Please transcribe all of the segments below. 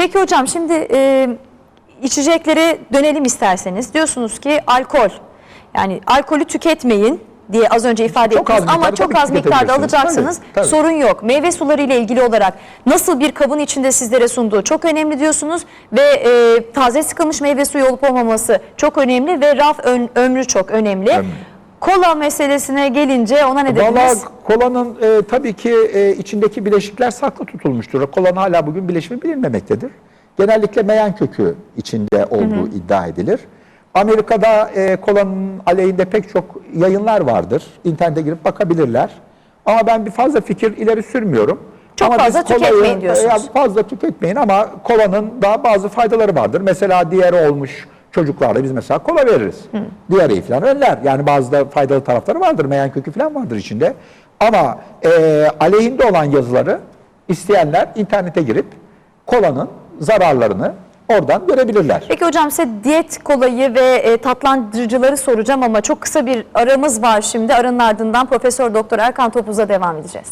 Peki hocam şimdi e, içeceklere dönelim isterseniz. Diyorsunuz ki alkol. Yani alkolü tüketmeyin diye az önce ifade Çok ettiniz ama çok az miktarda alacaksınız. Tabii, tabii. Sorun yok. Meyve suları ile ilgili olarak nasıl bir kabın içinde sizlere sunduğu çok önemli diyorsunuz ve e, taze sıkılmış meyve suyu olup olmaması çok önemli ve raf ön- ömrü çok önemli. Önemli. Kola meselesine gelince ona ne Valla dediniz? kolanın e, tabii ki e, içindeki bileşikler saklı tutulmuştur. Kolanın hala bugün bileşimi bilinmemektedir. Genellikle meyan kökü içinde olduğu iddia edilir. Amerika'da e, kolanın aleyhinde pek çok yayınlar vardır. İnternete girip bakabilirler. Ama ben bir fazla fikir ileri sürmüyorum. Çok Ama fazla kolayı- tüketmeyin diyorsunuz. Ya fazla tüketmeyin ama kolanın daha bazı faydaları vardır. Mesela diğeri olmuş çocuklarda biz mesela kola veririz. Diğeri falan önler. Yani bazı da faydalı tarafları vardır. Meyan kökü falan vardır içinde. Ama e, aleyhinde olan yazıları isteyenler internete girip kolanın zararlarını oradan görebilirler. Peki hocam size diyet kolayı ve e, tatlandırıcıları soracağım ama çok kısa bir aramız var şimdi. Aranın ardından Profesör Doktor Erkan Topuz'a devam edeceğiz.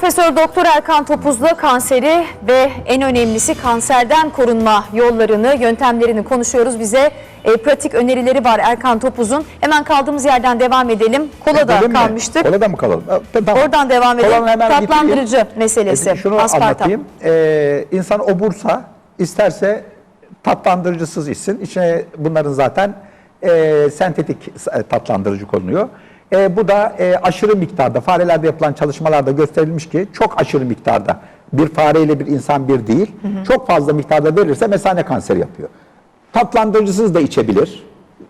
Profesör Doktor Erkan Topuz'la kanseri ve en önemlisi kanserden korunma yollarını, yöntemlerini konuşuyoruz. Bize e, pratik önerileri var Erkan Topuz'un. Hemen kaldığımız yerden devam edelim. Kolada Bölüm mü? kalmıştık. Kolada mı kalalım? Ha, tamam. Oradan devam edelim. Kolanı hemen Tatlandırıcı bitireyim. meselesi. E, Şunu aspartam. anlatayım. Ee, insan obursa isterse tatlandırıcısız içsin. İçine bunların zaten e, sentetik e, tatlandırıcı konuyor. E, bu da e, aşırı miktarda farelerde yapılan çalışmalarda gösterilmiş ki çok aşırı miktarda bir fareyle bir insan bir değil. Çok fazla miktarda verirse mesane kanseri yapıyor. Tatlandırıcısız da içebilir.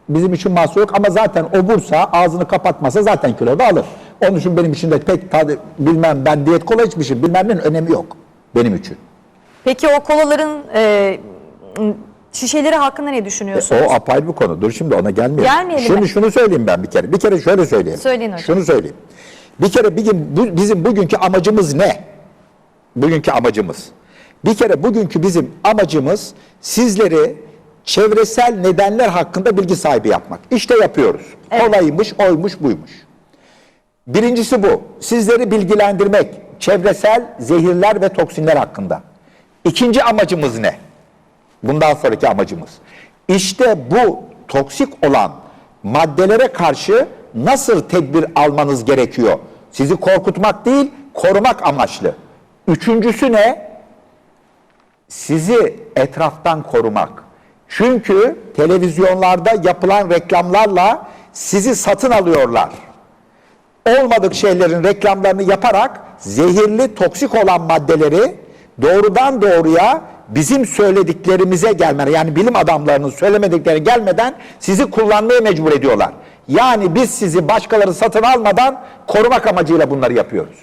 Bizim için mahsur yok ama zaten obursa ağzını kapatmasa zaten kilo da alır. Onun için benim için de pek tadı bilmem ben diyet kola içmişim bilmem nenin önemi yok benim için. Peki o kolaların e, şişeleri hakkında ne düşünüyorsunuz? O apayrı bir konu. Dur şimdi ona gelmeyelim. Gelmeyelim Şimdi mi? şunu söyleyeyim ben bir kere. Bir kere şöyle söyleyeyim. Söyleyin hocam. Şunu söyleyeyim. Bir kere bir gün bu- bizim bugünkü amacımız ne? Bugünkü amacımız. Bir kere bugünkü bizim amacımız sizleri çevresel nedenler hakkında bilgi sahibi yapmak. İşte yapıyoruz. Kolaymış, oymuş, buymuş. Birincisi bu. Sizleri bilgilendirmek. Çevresel zehirler ve toksinler hakkında. İkinci amacımız ne? Bundan sonraki amacımız. İşte bu toksik olan maddelere karşı nasıl tedbir almanız gerekiyor? Sizi korkutmak değil, korumak amaçlı. Üçüncüsü ne? Sizi etraftan korumak. Çünkü televizyonlarda yapılan reklamlarla sizi satın alıyorlar olmadık şeylerin reklamlarını yaparak zehirli, toksik olan maddeleri doğrudan doğruya bizim söylediklerimize gelmeden yani bilim adamlarının söylemedikleri gelmeden sizi kullanmaya mecbur ediyorlar. Yani biz sizi başkaları satın almadan korumak amacıyla bunları yapıyoruz.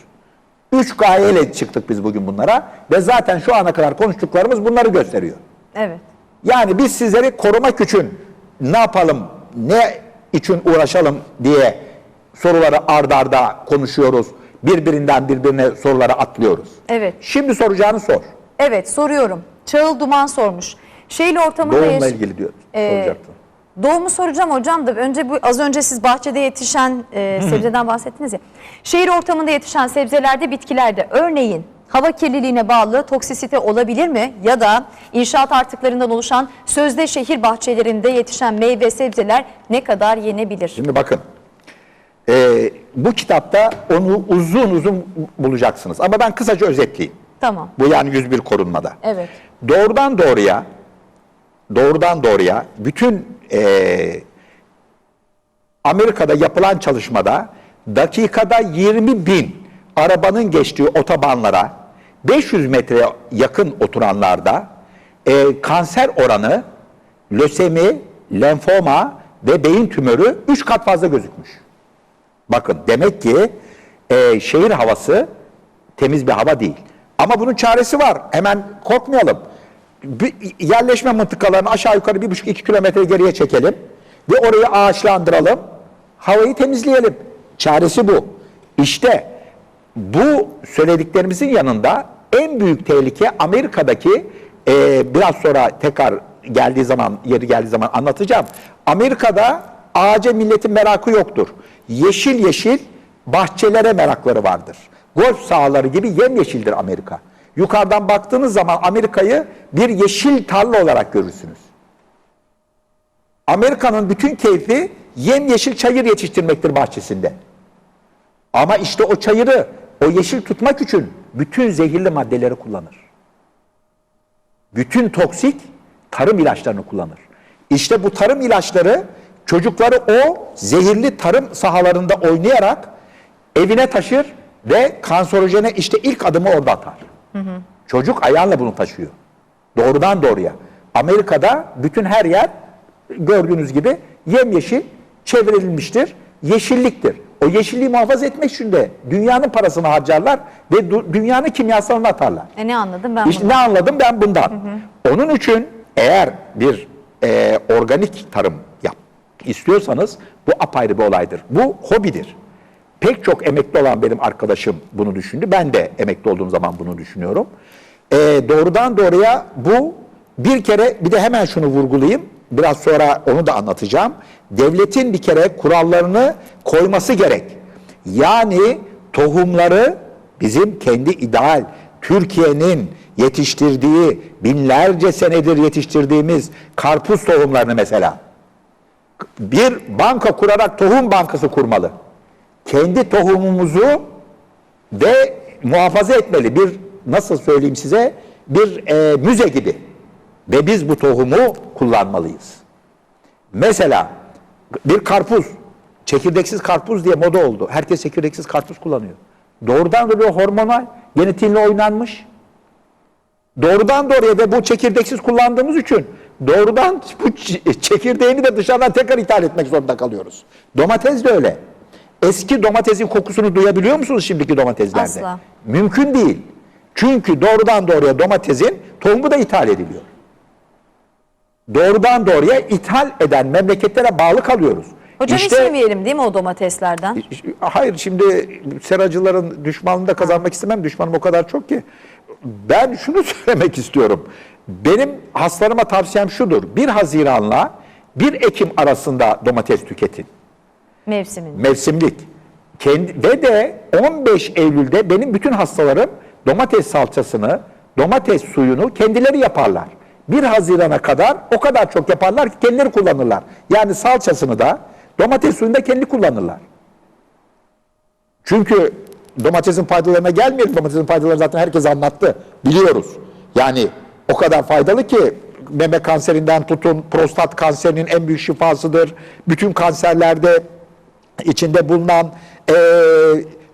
Üç gayeyle çıktık biz bugün bunlara ve zaten şu ana kadar konuştuklarımız bunları gösteriyor. Evet. Yani biz sizleri korumak için ne yapalım, ne için uğraşalım diye soruları ard arda konuşuyoruz. Birbirinden birbirine soruları atlıyoruz. Evet. Şimdi soracağını sor. Evet soruyorum. Çağıl Duman sormuş. Şehir ortamında Doğumla yaş- ilgili diyor. Ee. Doğumu soracağım hocam da önce bu az önce siz bahçede yetişen e, sebzeden bahsettiniz ya. Şehir ortamında yetişen sebzelerde, bitkilerde örneğin hava kirliliğine bağlı toksisite olabilir mi? Ya da inşaat artıklarından oluşan sözde şehir bahçelerinde yetişen meyve sebzeler ne kadar yenebilir? Şimdi bakın. Ee, bu kitapta onu uzun uzun bulacaksınız. Ama ben kısaca özetleyeyim. Tamam. Bu yani 101 korunmada. Evet. Doğrudan doğruya doğrudan doğruya bütün eee, Amerika'da yapılan çalışmada dakikada 20 bin arabanın geçtiği otobanlara 500 metreye yakın oturanlarda eee, kanser oranı lösemi, lenfoma ve beyin tümörü 3 kat fazla gözükmüş. Bakın demek ki e, şehir havası temiz bir hava değil. Ama bunun çaresi var. Hemen korkmayalım. Yerleşme mıntıkalarını aşağı yukarı bir buçuk iki kilometre geriye çekelim ve orayı ağaçlandıralım. Havayı temizleyelim. Çaresi bu. İşte bu söylediklerimizin yanında en büyük tehlike Amerika'daki e, biraz sonra tekrar geldiği zaman yeri geldiği zaman anlatacağım. Amerika'da ağaca milletin merakı yoktur. Yeşil yeşil bahçelere merakları vardır. Golf sahaları gibi yemyeşildir Amerika. Yukarıdan baktığınız zaman Amerika'yı bir yeşil tarla olarak görürsünüz. Amerika'nın bütün keyfi yemyeşil çayır yetiştirmektir bahçesinde. Ama işte o çayırı, o yeşil tutmak için bütün zehirli maddeleri kullanır. Bütün toksik tarım ilaçlarını kullanır. İşte bu tarım ilaçları çocukları o zehirli tarım sahalarında oynayarak evine taşır ve kanserojene işte ilk adımı orada atar. Çocuk ayağıyla bunu taşıyor. Doğrudan doğruya. Amerika'da bütün her yer gördüğünüz gibi yemyeşil çevrilmiştir. Yeşilliktir. O yeşilliği muhafaza etmek için de dünyanın parasını harcarlar ve dünyanın kimyasalını atarlar. E ne anladım ben İşte bunu? ne anladım ben bundan. Onun için eğer bir e, organik tarım yap istiyorsanız bu apayrı bir olaydır. Bu hobidir. Pek çok emekli olan benim arkadaşım bunu düşündü. Ben de emekli olduğum zaman bunu düşünüyorum. E, doğrudan doğruya bu bir kere bir de hemen şunu vurgulayayım. Biraz sonra onu da anlatacağım. Devletin bir kere kurallarını koyması gerek. Yani tohumları bizim kendi ideal Türkiye'nin yetiştirdiği binlerce senedir yetiştirdiğimiz karpuz tohumlarını mesela bir banka kurarak tohum bankası kurmalı. Kendi tohumumuzu ve muhafaza etmeli. Bir nasıl söyleyeyim size bir e, müze gibi. Ve biz bu tohumu kullanmalıyız. Mesela bir karpuz, çekirdeksiz karpuz diye moda oldu. Herkes çekirdeksiz karpuz kullanıyor. Doğrudan doğruya hormonal, genetiğiyle oynanmış. Doğrudan doğruya ve bu çekirdeksiz kullandığımız için doğrudan bu çekirdeğini de dışarıdan tekrar ithal etmek zorunda kalıyoruz. Domates de öyle. Eski domatesin kokusunu duyabiliyor musunuz şimdiki domateslerde? Asla. Mümkün değil. Çünkü doğrudan doğruya domatesin tohumu da ithal ediliyor. Doğrudan doğruya ithal eden memleketlere bağlı kalıyoruz. Hocam İşte- hiç yemeyelim değil mi o domateslerden? Hayır şimdi seracıların düşmanlığını da kazanmak istemem. Düşmanım o kadar çok ki. Ben şunu söylemek istiyorum. Benim hastalarıma tavsiyem şudur. 1 Haziran'la 1 Ekim arasında domates tüketin. Mevsimin. Mevsimlik. Kendi, ve de 15 Eylül'de benim bütün hastalarım domates salçasını, domates suyunu kendileri yaparlar. 1 Haziran'a kadar o kadar çok yaparlar ki kendileri kullanırlar. Yani salçasını da domates suyunu da kendi kullanırlar. Çünkü domatesin faydalarına gelmeyelim. Domatesin faydalarını zaten herkes anlattı. Biliyoruz. Yani o kadar faydalı ki meme kanserinden tutun, prostat kanserinin en büyük şifasıdır. Bütün kanserlerde içinde bulunan e,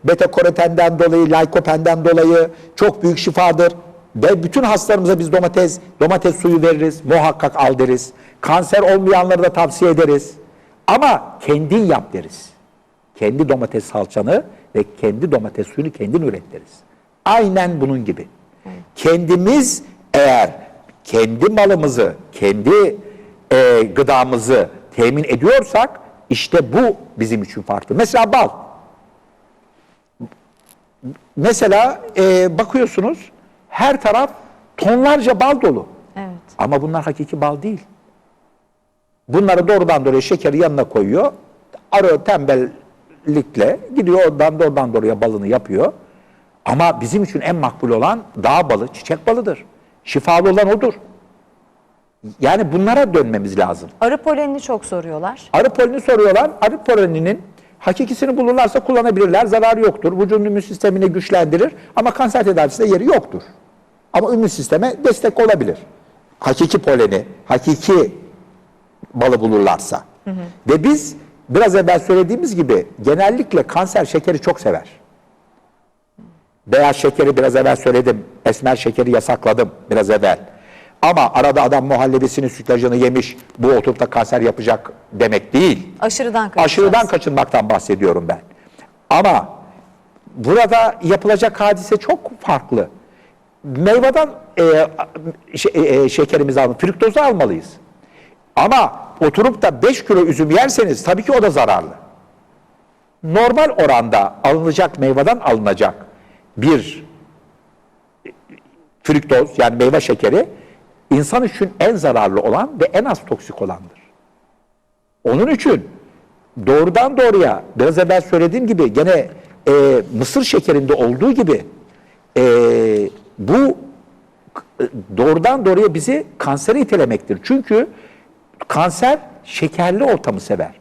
beta karotenden dolayı, likopenden dolayı çok büyük şifadır. Ve bütün hastalarımıza biz domates, domates suyu veririz. Muhakkak al deriz. Kanser olmayanları da tavsiye ederiz. Ama kendin yap deriz. Kendi domates salçanı ve kendi domates suyunu kendin üret deriz. Aynen bunun gibi. Kendimiz eğer kendi malımızı, kendi e, gıdamızı temin ediyorsak işte bu bizim için farklı. Mesela bal. Mesela e, bakıyorsunuz her taraf tonlarca bal dolu. Evet. Ama bunlar hakiki bal değil. Bunları doğrudan doğruya şekeri yanına koyuyor. Arı tembellikle gidiyor oradan doğrudan doğruya balını yapıyor. Ama bizim için en makbul olan dağ balı, çiçek balıdır. Şifalı olan odur. Yani bunlara dönmemiz lazım. Arı polenini çok soruyorlar. Arı polini soruyorlar. Arı poleninin hakikisini bulurlarsa kullanabilirler. Zararı yoktur. Vücudun immün sistemini güçlendirir. Ama kanser tedavisinde yeri yoktur. Ama immün sisteme destek olabilir. Hakiki poleni, hakiki balı bulurlarsa. Ve biz biraz evvel söylediğimiz gibi genellikle kanser şekeri çok sever. Beyaz şekeri biraz evvel söyledim. Esmer şekeri yasakladım biraz evvel. Ama arada adam muhallebisini, sütlacını yemiş, bu oturup da kanser yapacak demek değil. Aşırıdan kaçacağız. Aşırıdan kaçınmaktan bahsediyorum ben. Ama burada yapılacak hadise çok farklı. Meyveden e, şe- e, şekerimizi almalıyız, fruktozu almalıyız. Ama oturup da 5 kilo üzüm yerseniz tabii ki o da zararlı. normal oranda alınacak meyveden alınacak bir fruktoz yani meyve şekeri insan için en zararlı olan ve en az toksik olandır. Onun için doğrudan doğruya biraz evvel söylediğim gibi gene e, mısır şekerinde olduğu gibi e, bu e, doğrudan doğruya bizi kansere itelemektir. Çünkü kanser şekerli ortamı sever.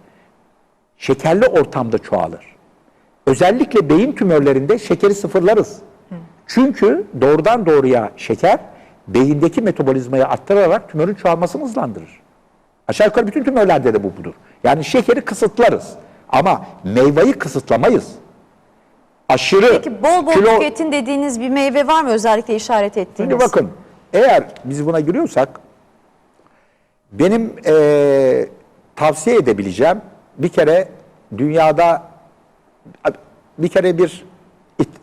Şekerli ortamda çoğalır. Özellikle beyin tümörlerinde şekeri sıfırlarız. Çünkü doğrudan doğruya şeker beyindeki metabolizmayı arttırarak tümörün çoğalmasını hızlandırır. Aşağı yukarı bütün tümörlerde de bu budur. Yani şekeri kısıtlarız ama meyveyi kısıtlamayız. Aşırı Peki bol bol kilo... tüketin dediğiniz bir meyve var mı özellikle işaret ettiğiniz? Şimdi bakın eğer biz buna giriyorsak benim eee, tavsiye edebileceğim bir kere dünyada bir kere bir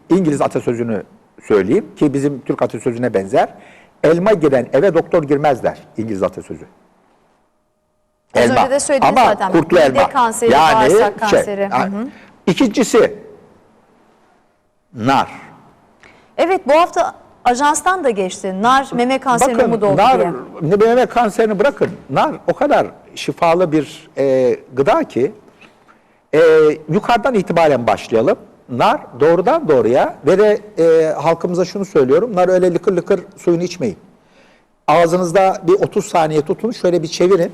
İngiliz atasözünü söyleyeyim ki bizim Türk atasözüne benzer. Elma giren eve doktor girmez der İngiliz atasözü. Az önce de söylediniz Ama zaten. kurtlu Mide elma. kanseri, bağırsak kanseri. Hı hı. İkincisi nar. Evet bu hafta ajanstan da geçti. Nar meme kanserine umut oldu nar, diye. meme kanserini bırakın. Nar o kadar şifalı bir e, gıda ki e, yukarıdan itibaren başlayalım. Nar doğrudan doğruya ve de e, halkımıza şunu söylüyorum. Nar öyle lıkır lıkır suyunu içmeyin. Ağzınızda bir 30 saniye tutun şöyle bir çevirin.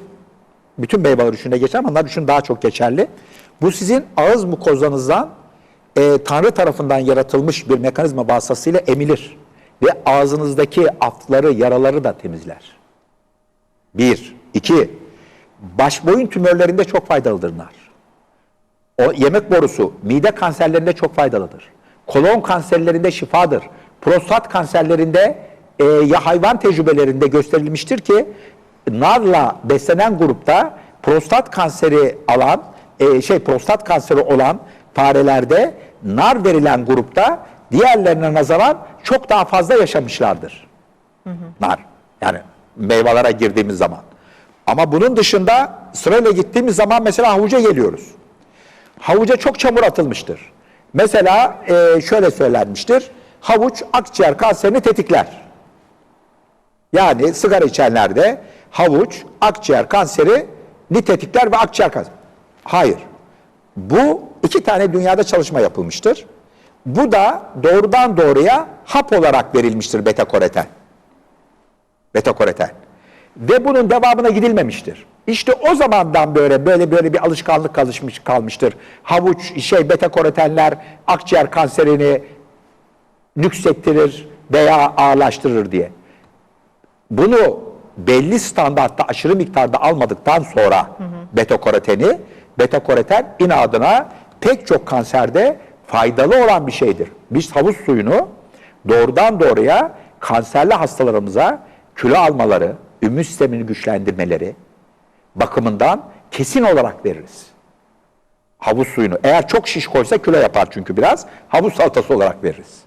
Bütün meyveler üçünde geçer ama nar üçün daha çok geçerli. Bu sizin ağız mukozanızdan e, Tanrı tarafından yaratılmış bir mekanizma vasıtasıyla emilir. Ve ağzınızdaki aftları, yaraları da temizler. Bir. iki. Baş boyun tümörlerinde çok faydalıdır nar. O yemek borusu, mide kanserlerinde çok faydalıdır. Kolon kanserlerinde şifadır. Prostat kanserlerinde e, ya hayvan tecrübelerinde gösterilmiştir ki narla beslenen grupta prostat kanseri alan e, şey prostat kanseri olan farelerde nar verilen grupta diğerlerine nazaran çok daha fazla yaşamışlardır. Nar. Yani meyvelere girdiğimiz zaman. Ama bunun dışında sırayla gittiğimiz zaman mesela havuca geliyoruz. Havuca çok çamur atılmıştır. Mesela e, şöyle söylenmiştir. Havuç akciğer kanserini tetikler. Yani sigara içenlerde havuç akciğer kanseri ni tetikler ve akciğer kanseri. Hayır. Bu iki tane dünyada çalışma yapılmıştır. Bu da doğrudan doğruya hap olarak verilmiştir beta koreten. Beta koreten. Ve bunun devamına gidilmemiştir. İşte o zamandan böyle böyle böyle bir alışkanlık kalışmış kalmıştır. Havuç, şey beta koretenler akciğer kanserini nüksettirir veya ağırlaştırır diye. Bunu belli standartta aşırı miktarda almadıktan sonra beta koroteni, beta koreten inadına pek çok kanserde faydalı olan bir şeydir. Biz havuz suyunu doğrudan doğruya kanserli hastalarımıza kilo almaları, immün sistemini güçlendirmeleri bakımından kesin olarak veririz. Havuz suyunu. Eğer çok şiş koysa kilo yapar çünkü biraz. Havuz salatası olarak veririz.